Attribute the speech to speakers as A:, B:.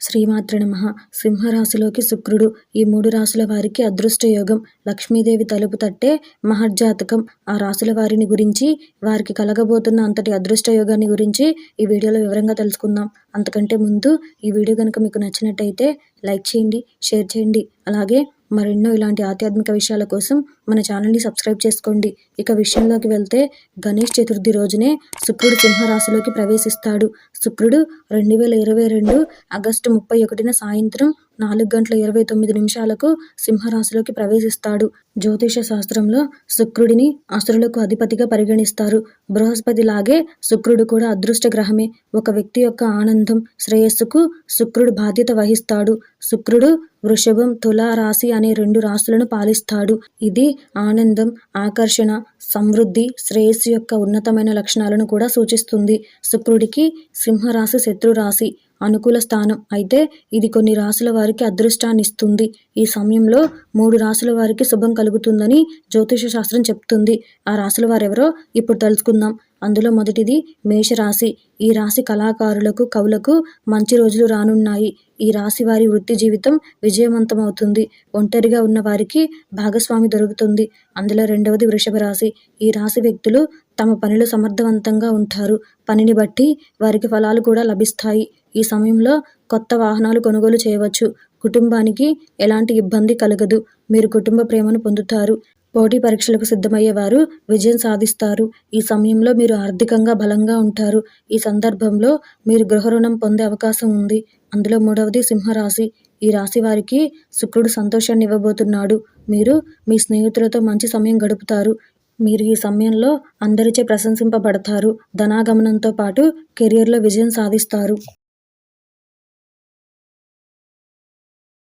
A: శ్రీమాత్ర నమః. సింహరాశిలోకి శుక్రుడు. ఈ మూడు రాశుల వారికి అదృష్ట యోగం. లక్ష్మీదేవి తలుపు తట్టే మహర్జాతకం. ఆ రాశుల వారిని గురించి వారికి కలగబోతున్న అంతటి అదృష్ట యోగాన్ని గురించి ఈ వీడియోలో వివరంగా తెలుసుకుందాం. అంతకంటే ముందు ఈ వీడియో కనుక మీకు నచ్చినట్టయితే లైక్ చేయండి షేర్ చేయండి. అలాగే మరెన్నో ఇలాంటి ఆధ్యాత్మిక విషయాల కోసం మన ఛానల్ని సబ్స్క్రైబ్ చేసుకోండి. ఇక విషయంలోకి వెళ్తే గణేష్ చతుర్థి రోజునే శుక్రుడు సింహరాశిలోకి ప్రవేశిస్తాడు. శుక్రుడు రెండు వేల ఇరవై రెండు ఆగస్టు ముప్పై ఒకటిన సాయంత్రం నాలుగు గంటల ఇరవై తొమ్మిది నిమిషాలకు సింహరాశిలోకి ప్రవేశిస్తాడు. జ్యోతిష శాస్త్రంలో శుక్రుడిని అసురులకు అధిపతిగా పరిగణిస్తారు. బృహస్పతి లాగే శుక్రుడు కూడా అదృష్ట గ్రహమే ఒక వ్యక్తి యొక్క ఆనందం శ్రేయస్సుకు శుక్రుడు బాధ్యత వహిస్తాడు. శుక్రుడు వృషభం తుల రాశి అనే రెండు రాశులను పాలిస్తాడు. ఇది ఆనందం ఆకర్షణ సమృద్ధి శ్రేయస్సు యొక్క ఉన్నతమైన లక్షణాలను కూడా సూచిస్తుంది. శుక్రుడికి సింహరాశి శత్రు రాశి అనుకూల స్థానం. అయితే ఇది కొన్ని రాసుల వారికి అదృష్టాన్ని ఇస్తుంది ఈ సమయంలో మూడు రాసుల వారికి శుభం కలుగుతుందని జ్యోతిష శాస్త్రం చెప్తుంది. ఆ రాసుల వారెవరో ఇప్పుడు తెలుసుకుందాం. అందులో మొదటిది మేషరాశి. ఈ రాశి కళాకారులకు కవులకు మంచి రోజులు రానున్నాయి. ఈ రాశి వారి వృత్తి జీవితం విజయవంతమవుతుంది. ఒంటరిగా ఉన్న వారికి భాగస్వామి దొరుకుతుంది. అందులో రెండవది వృషభ రాశి. ఈ రాశి వ్యక్తులు తమ పనిలో సమర్థవంతంగా ఉంటారు. పనిని బట్టి వారికి ఫలాలు కూడా లభిస్తాయి. ఈ సమయంలో కొత్త వాహనాలు కొనుగోలు చేయవచ్చు. కుటుంబానికి ఎలాంటి ఇబ్బంది కలగదు. మీరు కుటుంబ ప్రేమను పొందుతారు. పోటీ పరీక్షలకు సిద్ధమయ్యేవారు విజయం సాధిస్తారు. ఈ సమయంలో మీరు ఆర్థికంగా బలంగా ఉంటారు. ఈ సందర్భంలో మీరు గృహ రుణం పొందే అవకాశం ఉంది. అందులో మూడవది సింహరాశి. ఈ రాశి వారికి శుక్రుడు సంతోషాన్ని ఇవ్వబోతున్నాడు. మీరు మీ స్నేహితులతో మంచి సమయం గడుపుతారు. మీరు ఈ సమయంలో అందరిచే ప్రశంసింపబడతారు. ధనాగమనంతో పాటు కెరియర్లో విజయం సాధిస్తారు.